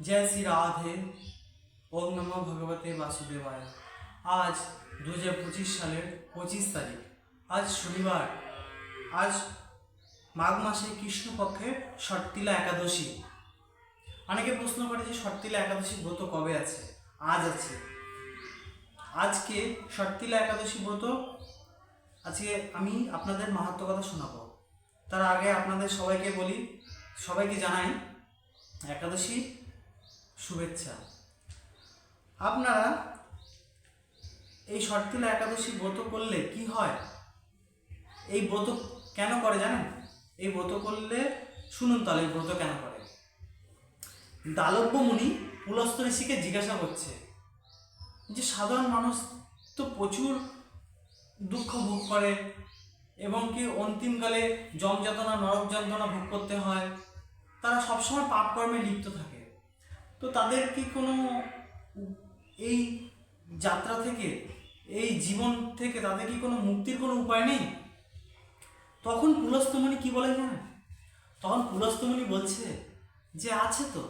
जय श्री राधे ওম নমো ভগবতে বাসুদেবায় আজ দু হাজার পঁচিশ সালের পঁচিশ তারিখ আজ শনিবার আজ মাঘ মাসে কৃষ্ণপক্ষের ষট্টিলা একাদশী অনেকে প্রশ্ন করে যে ষট্টিলা একাদশী ব্রত কবে আছে আজ আছে আজকে ষট্টিলা একাদশী ব্রত আজকে আমি আপনাদের মাহাত্ম কথা শোনাবো তার আগে আপনাদের সবাইকে বলি সবাইকে জানাই একাদশী শুভেচ্ছা। আপনারা এই শর্তিলা একাদশী ব্রত করলে কি হয়? এই ব্রত কেন করে জানেন? এই ব্রত করলে শুনুন তাহলে, এই ব্রত কেন করে? দালব্য মুনি পুলস্ত ঋষিকে জিজ্ঞাসা করছে যে, সাধারণ মানুষ তো প্রচুর দুঃখ ভোগ করে এবং কি অন্তিমকালে জম যাতনা নরক যন্ত্রণা ভোগ করতে হয়? তারা সবসময় পাপ কর্মে লিপ্ত থাকে। তো তাদের কি কোনো এই যাত্রা থেকে, এই জীবন থেকে তাদের কি কোনো মুক্তির কোনো উপায় নেই? তখন পুলস্তমণি কি বলে জানেন? তখন পুলস্তমণি বলছে যে আছে তো,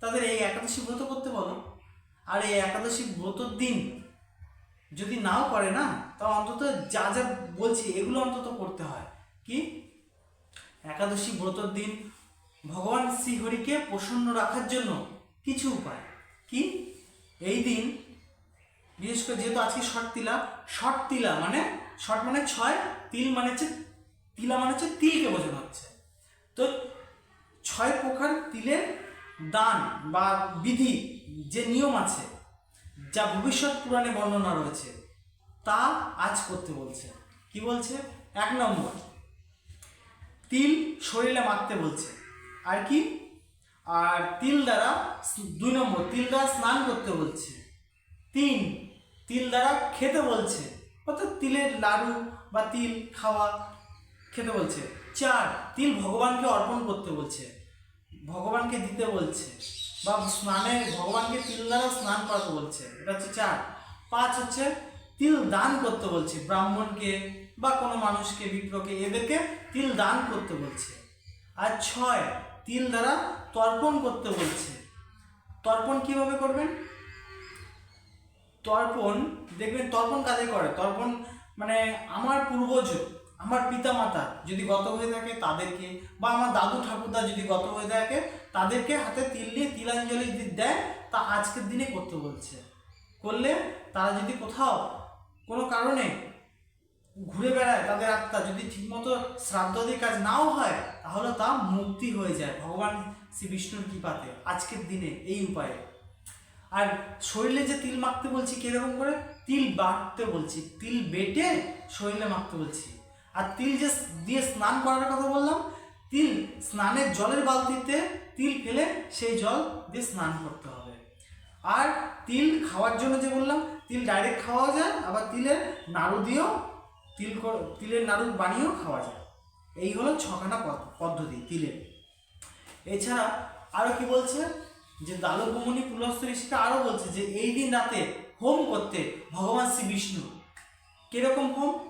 তাদের এই একাদশী ব্রত করতে বলো। আর এই একাদশী ব্রতর দিন যদি নাও করে না তা অন্তত যা যা বলছি এগুলো অন্তত করতে হয়। কি? একাদশী ব্রতর দিন ভগবান শ্রীহরিকে প্রসন্ন রাখার জন্য কিছু উপায়। কি? এই দিন, বিশেষ করে যেহেতু আজকে শর্ট তিলা শর্ট তিলা মানে শর্ট মানে ছয়, তিল মানে হচ্ছে, তিলা মানে হচ্ছে তিলকে বোঝানো হচ্ছে। তো ছয় প্রকার তিলের দান বা বিধি, যে নিয়ম আছে, যা ভবিষ্যৎ পুরাণে বর্ণনা রয়েছে, তা আজ করতে বলছে। কি বলছে? এক নম্বর, তিল শরীরে মাখতে বলছে। আর কি? আর তিল দ্বারা দুই নম্বর, তিল দ্বারা স্নান করতে বলছে। তিন, তিল দ্বারা খেতে বলছে। অর্থাৎ তিলের লাড়ু বা তিল খাওয়া খেতে বলছে। চার, তিল ভগবানকে অর্পণ করতে বলছে। ভগবানকে দিতে বলছে বা স্নানে ভগবানকে তিল দ্বারা স্নান করাতে বলছে। এটা হচ্ছে চার। পাঁচ হচ্ছে তিল দান করতে বলছে। ব্রাহ্মণকে বা কোনো মানুষকে বিপ্রকে এদেরকে তিল দান করতে বলছে। আর ছয় তিল দ্বারা তর্পণ করতে বলছে। তর্পণ কীভাবে করবেন? তর্পণ, দেখবেন তর্পণ কাজে করে? তর্পণ মানে আমার পূর্বজ, আমার পিতামাতা যদি গত হয়ে থাকে তাদেরকে, বা আমার দাদু ঠাকুরদা যদি গত হয়ে থাকে তাদেরকে হাতে তিল নিয়ে তিলাঞ্জলি যদি দেয়, তা আজকের দিনে করতে বলছে। করলে তারা যদি কোথাও কোনো কারণে ঘুরে বেড়ায়, তাদের আত্মা যদি ঠিকমতো শ্রাদ্ধাদির কাজ নাও হয় তাহলে তা মুক্তি হয়ে যায় ভগবান শ্রী বিষ্ণুর কৃপাতে আজকের দিনে এই উপায়ে। আর শরীরে যে তিল মাখতে বলছি কীরকম করে? তিল বাটতে বলছি। তিল বেটে শরীরে মাখতে বলছি। আর তিল যে দিয়ে স্নান করার কথা বললাম, তিল স্নানের জলের বালতিতে তিল ফেলে সেই জল দিয়ে স্নান করতে হবে। আর তিল খাওয়ার জন্য যে বললাম, তিল ডাইরেক্ট খাওয়া যায়, আবার তিলের নাড়ু দিয়েও তিল তিলের নাড়ু বানিয়েও খাওয়া যায়। এই হলো ছখানা পদ- পদ্ধতি, তিলের। এছাড়া আরও কি বলছে? যে দালবমণি পুলস্ত ঋষিটা আরও বলছে যে এই দিন রাতে হোম করতে ভগবান শ্রী বিষ্ণু। কীরকম হোম?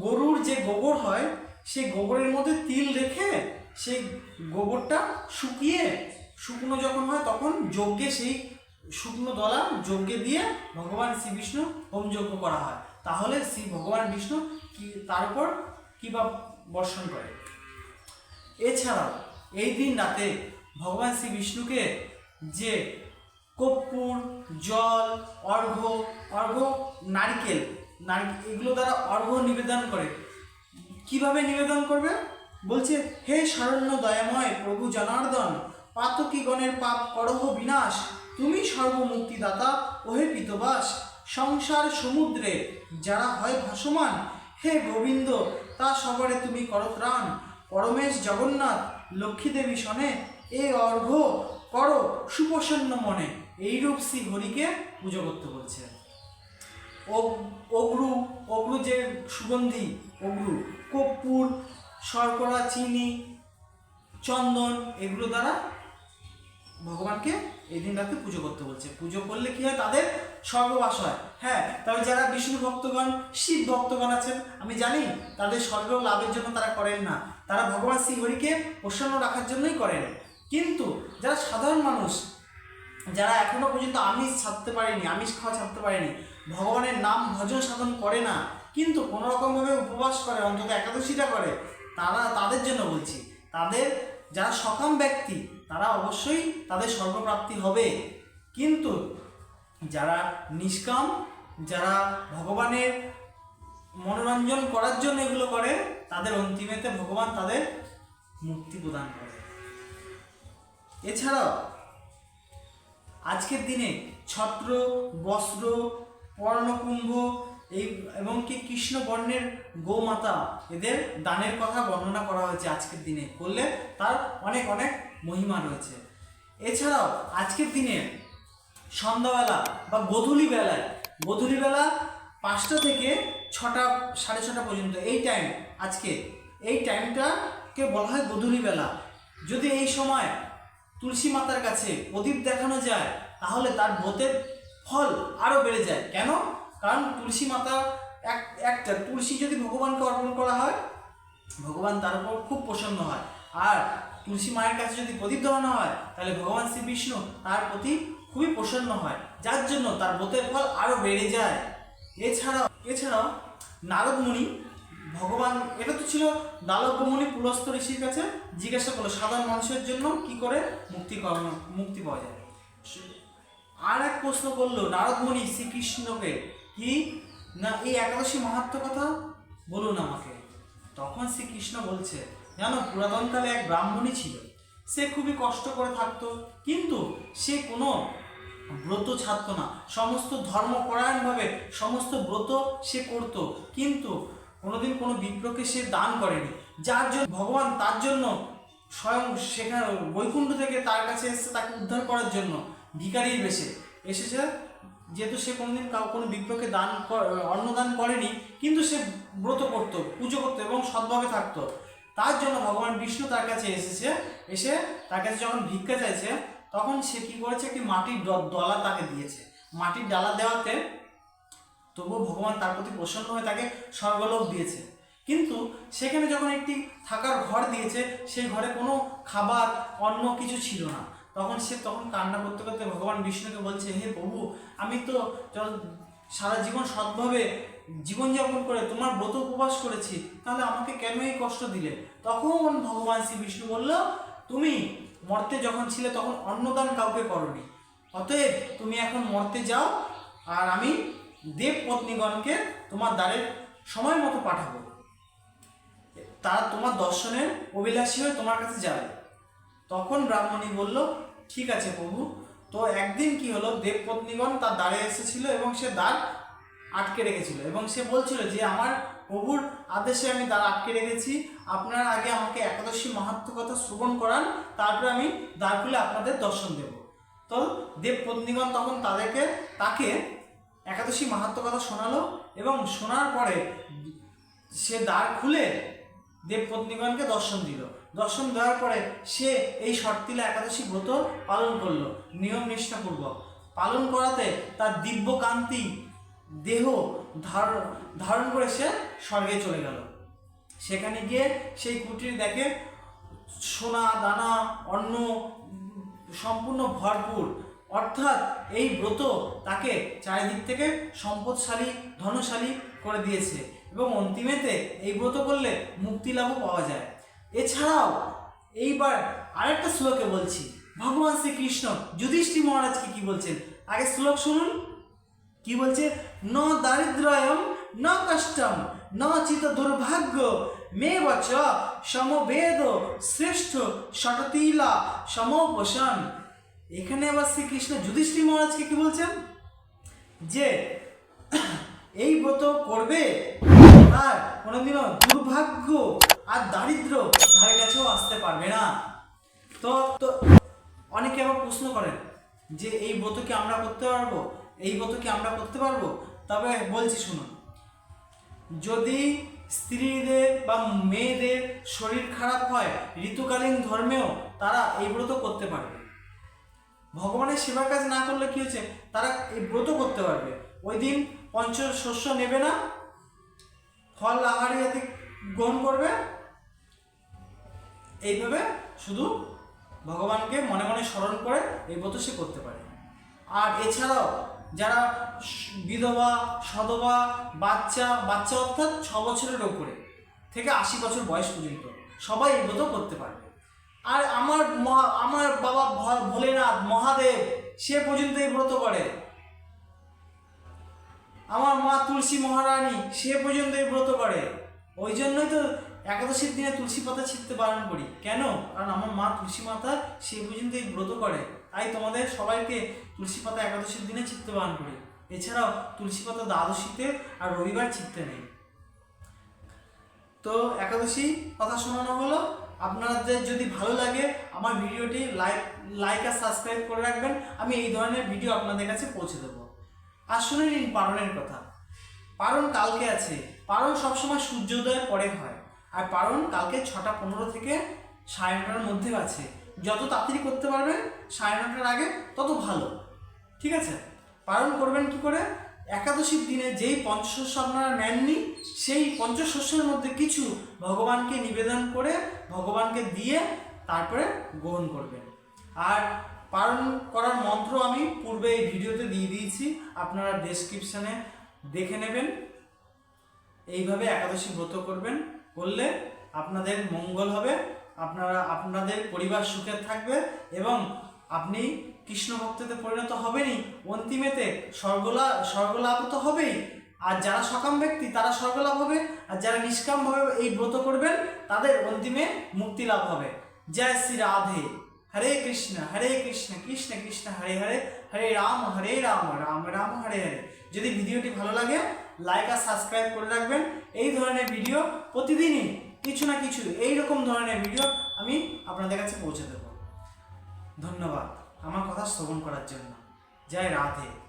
গরুর যে গোবর হয়, সেই গোবরের মধ্যে তিল রেখে সেই গোবরটা শুকিয়ে, শুকনো যখন হয় তখন যজ্ঞে সেই শুকনো দলা যজ্ঞে দিয়ে ভগবান শ্রী বিষ্ণু হোম যজ্ঞ করা হয়। তাহলে শ্রী ভগবান বিষ্ণু কি, তারপর কি বা বর্ষণ করে। এছাড়াও এই দিন রাতে ভগবান শ্রী বিষ্ণুকে যে কর্পূর, জল, অর্ঘ্য অর্ঘ্য, নারকেল নারকেল এগুলো দ্বারা অর্ঘ্য নিবেদন করে। কীভাবে নিবেদন করবে? বলছে, হে শরণ্য দয়াময় প্রভু জনার্দন, পাতকীগণের পাপ করহ বিনাশ, তুমি সর্বমুক্তিদাতা, ওহে পিতবাস, সংসার সমুদ্রে যারা হয় ভাসমান, হে গোবিন্দ তা সবরে তুমি করো ত্রাণ পরমেশ জগন্নাথ লক্ষ্মী দেবী শনে, এ অর্ঘ্য করো সুপ্রসন্ন মনে। এইরূপ শ্রী হরিকে পুজো করতে বলছে। অগ- অগ্রু অগ্রু যে সুগন্ধি, অগ্রু, কর্পূর, শর্করা, চিনি, চন্দন, এগুলো দ্বারা ভগবানকে এই দিন রাতে পুজো করতে বলছে। পুজো করলে কি হয়? তাদের স্বর্গবাস হয়। হ্যাঁ তবে যারা বিষ্ণু ভক্তগণ, শিব ভক্তগণ আছেন, আমি জানি তাদের স্বর্গ লাভের জন্য তারা করেন না। তারা ভগবান শ্রী হরিকে প্রসন্ন রাখার জন্যই করেন। কিন্তু যারা সাধারণ মানুষ, যারা এখনও পর্যন্ত আমিষ ছাড়তে পারেনি, আমিষ খাওয়া ছাড়তে পারেনি, ভগবানের নাম ভজন সাধন করে না, কিন্তু কোনো রকমভাবে উপবাস করে, অন্তত একাদশীটা করে, তারা তাদের জন্য বলছি, তাদের যারা সকাম ব্যক্তি তারা অবশ্যই তাদের সর্বপ্রাপ্তি হবে। কিন্তু যারা নিষ্কাম, যারা ভগবানের মনোরঞ্জন করার জন্য এগুলো করে, তাদের অন্তিমেতে ভগবান তাদের মুক্তি প্রদান করে। এছাড়াও, আজকের দিনে ছত্র, বস্ত্র, পর্ণকুম্ভ এই এবং কি কৃষ্ণ বর্ণের গোমাতা এদের দানের কথা বর্ণনা করা হয়েছে আজকের দিনে, করলে তার অনেক অনেক মহিমা রয়েছে। এছাড়াও আজকের দিনে সন্ধ্যাবেলা বা গধূলি বেলায়, গধূলি বেলা পাঁচটা থেকে ছটা, সাড়ে ছটা পর্যন্ত এই টাইম আজকে এই টাইমটাকে বলা হয় গধূলি বেলা। যদি এই সময় তুলসী মাতার কাছে প্রদীপ দেখানো যায়, তাহলে তার ব্রতের ফল আরও বেড়ে যায়। কেন? কারণ তুলসী মাতা এক, একটা, তুলসী যদি ভগবানকে অর্পণ করা হয়, ভগবান তার উপর খুব প্রসন্ন হয়। আর তুলসী মায়ের কাছে যদি প্রদীপ দেওয়ানো হয়, তাহলে ভগবান শ্রী বিষ্ণু তার প্রতি খুবই প্রসন্ন হয়। যার জন্য তার ব্রতের ফল আরও বেড়ে যায়। এছাড়াও এছাড়াও নারদ মুনি ভগবান, এটা তো ছিল দালব্য মুনি পুলস্ত ঋষির কাছে জিজ্ঞাসা করল, সাধারণ মানুষের জন্য কি করে মুক্তি মুক্তি পাওয়া যায়? আর এক প্রশ্ন করল নারদ মুনি শ্রীকৃষ্ণকে কি? না, এই একাদশী মাহাত্ম কথা বলুন আমাকে। তখন শ্রীকৃষ্ণ বলছে, জানো পুরাতনকালে এক ব্রাহ্মণী ছিল। সে খুবই কষ্ট করে থাকতো, কিন্তু সে কোনো ব্রত ছাড়তো না। সমস্ত ধর্মপরায়ণভাবে সমস্ত ব্রত সে করত, কিন্তু কোনোদিন কোনো বিপ্রকে সে দান করেনি। যার জন্য, ভগবান তার জন্য স্বয়ং সেখানে বৈকুণ্ঠ থেকে তার কাছে এসেছে তাকে উদ্ধার করার জন্য ভিকারির বেশে। এসেছে যেহেতু সে কোনোদিন কাউ, কোনো বিপ্রকে দান অন্নদান করেনি, কিন্তু সে ব্রত করতো, পুজো করতো এবং সৎভাবে থাকতো। তার জন্য ভগবান বিষ্ণু তার কাছে এসেছে, এসে তার কাছে যখন ভিক্ষা চাইছে, তখন সে কি করেছে? একটি মাটির ডলা তাকে দিয়েছে। মাটির ডালা দেওয়াতে তবুও ভগবান তার প্রতি প্রসন্ন হয়ে তাকে স্বর্গলোক দিয়েছে। কিন্তু সেখানে যখন একটি থাকার ঘর দিয়েছে, সেই ঘরে কোনো খাবার অন্য কিছু ছিল না। তখন সে তখন কান্না করতে করতে ভগবান বিষ্ণুকে বলছে, হে প্রভু, আমি তো সারা জীবন সৎভাবে জীবনযাপন করে তোমার ব্রত উপবাস করেছি, তাহলে আমাকে কেন এই কষ্ট দিলে? তখন ভগবান শ্রী বিষ্ণু বলল, তুমি মর্তে যখন ছিলে তখন অন্নদান কাউকে করনি, অতএব তুমি এখন মর্তে যাও আর আমি দেব পত্নীগণকে তোমার দ্বারের সময় মতো পাঠাবো। তারা তোমার দর্শনের অভিলাষী হয়ে তোমার কাছে যাবে। তখন ব্রাহ্মণী বলল, ঠিক আছে প্রভু। তো একদিন কি হলো দেবপত্নীগণ তার দ্বারে এসেছিল এবং সে দ্বার আটকে রেখেছিল এবং সে বলছিল যে, আমার প্রভুর আদেশে আমি দ্বার আটকে রেখেছি। আপনার আগে আমাকে একাদশী মাহাত্ম কথা শ্রবণ করান, তারপরে আমি দ্বার খুলে আপনাদের দর্শন দেব। তো দেবপত্নীগণ তখন তাদেরকে, তাকে একাদশী মাহাত্ম কথা শোনালো এবং শোনার পরে সে দ্বার খুলে দেবপত্নীগণকে দর্শন দিল। দর্শন দেওয়ার পরে সে এই শর্তিলা একাদশী ব্রত পালন করল, নিয়ম নিষ্ঠাপূর্বক। পালন করাতে তার দিব্য কান্তি দেহ ধারণ ধারণ করে সে স্বর্গে চলে গেল। সেখানে গিয়ে সেই কুটির দেখে সোনা, দানা, অন্ন সম্পূর্ণ ভরপুর। অর্থাৎ এই ব্রত তাকে চারিদিক থেকে সম্পদশালী, ধনশালী করে দিয়েছে এবং অন্তিমেতে এই ব্রত করলে মুক্তি লাভও পাওয়া যায়। এছাড়াও, এইবার আরেকটা শ্লোকে বলছি, ভগবান শ্রীকৃষ্ণ যুধিষ্ঠির মহারাজকে কি বলছেন? আগে শ্লোক শুনুন। কি বলছে? ন দারিদ্রয়ম ন কষ্টম, ন চিত দুর্ভাগ্য মে বচ সমবেদ শ্রেষ্ঠ শটতিলা সমোপোষণ। এখানে আবার শ্রীকৃষ্ণ যুধিষ্ঠির মহারাজকে কি বলছেন? যে এই ব্রত করবে আর কোনোদিনও দুর্ভাগ্য আর দারিদ্র ধারে কাছেও আসতে পারবে না। তো তো অনেকে আবার প্রশ্ন করেন যে এই ব্রত কি আমরা করতে পারব? এই ব্রত কি আমরা করতে পারব? তবে বলছি শুনুন, যদি স্ত্রীদের বা মেয়েদের শরীর খারাপ হয়, ঋতুকালীন ধর্মেও তারা এই ব্রত করতে পারবে। ভগবানের সেবার কাজ না করলে কি হচ্ছে তারা এই ব্রত করতে পারবে। ওই দিন পঞ্চ শস্য নেবে না, ফল আহার যাতে গ্রহণ করবে এইভাবে শুধু ভগবানকে মনে মনে স্মরণ করে এই ব্রত সে করতে পারে। আর এছাড়াও যারা বিধবা, সধবা, বাচ্চা বাচ্চা অর্থাৎ ছ বছরের ওপরে থেকে আশি বছর বয়স পর্যন্ত সবাই এই ব্রত করতে পারবে। আর আমার আমার বাবা ভোলেনাথ, মহাদেব, সে পর্যন্ত এই ব্রত করে। আমার মা তুলসী মহারানী, সে পর্যন্ত এই ব্রত করে। ওই জন্যই তো একাদশীর দিনে তুলসী পাতা ছিঁড়তে বারণ করি। কেন? কারণ আমার মা তুলসী মাতা সে পর্যন্ত এই ব্রত করে। তাই তোমাদের সবাইকে তুলসী পাতা একাদশীর দিনে ছিঁড়তে বারণ করি। এছাড়াও তুলসী পাতা দ্বাদশীতে আর রবিবার ছিঁড়তে নেই। তো একাদশী কথা শোনানো হলো। আপনাদের যদি ভালো লাগে, আমার ভিডিওটি লাইক লাইক আর সাবস্ক্রাইব করে রাখবেন। আমি এই ধরনের ভিডিও আপনাদের কাছে পৌঁছে দেবো। আর শুনে নিন পারণের কথা। পারণ কালকে আছে। পারণ সবসময় সূর্যোদয়ের পরে হয়। আর পারণ কালকে ছটা পনেরো থেকে সাড়ে নটার মধ্যে আছে। যত তাড়াতাড়ি করতে পারবেন, সাড়ে নটার আগে তত ভালো। ঠিক আছে? পালন করবেন কি করে? একাদশীর দিনে যেই পঞ্চশস্য আপনারা নেননি, সেই পঞ্চশস্যের মধ্যে কিছু ভগবানকে নিবেদন করে, ভগবানকে দিয়ে তারপরে গ্রহণ করবেন। আর পালন করার মন্ত্র আমি পূর্বে এই ভিডিওতে দিয়ে দিয়েছি, আপনারা ডেসক্রিপশানে দেখে নেবেন। এইভাবে একাদশী ব্রত করবেন। করলে আপনাদের মঙ্গল হবে, আপনারা, আপনাদের পরিবার সুখে থাকবে এবং আপনি কৃষ্ণ ভক্ততে পরিণত হবেনই। অন্তিমেতে স্বর্গলা স্বর্গলাভ তো হবেই। আর যারা সকাম ব্যক্তি, তারা স্বর্গলাভ হবে। আর যারা নিষ্কামভাবে এই ব্রত করবেন, তাদের অন্তিমে মুক্তি লাভ হবে। জয় শ্রী রাধে। হরে কৃষ্ণ হরে কৃষ্ণ কৃষ্ণ কৃষ্ণ, হরে হরে হরে রাম হরে রাম রাম রাম, হরে হরে। যদি ভিডিওটি ভালো লাগে লাইক আর সাবস্ক্রাইব করে রাখবেন। এই ধরনের ভিডিও প্রতিদিনই কিছু না কিছু এই রকম ধরনের ভিডিও আমি আপনাদের কাছে পৌঁছে দেব। ধন্যবাদ। আমার কথা শ্রবণ করার জন্য। জয় রাধে।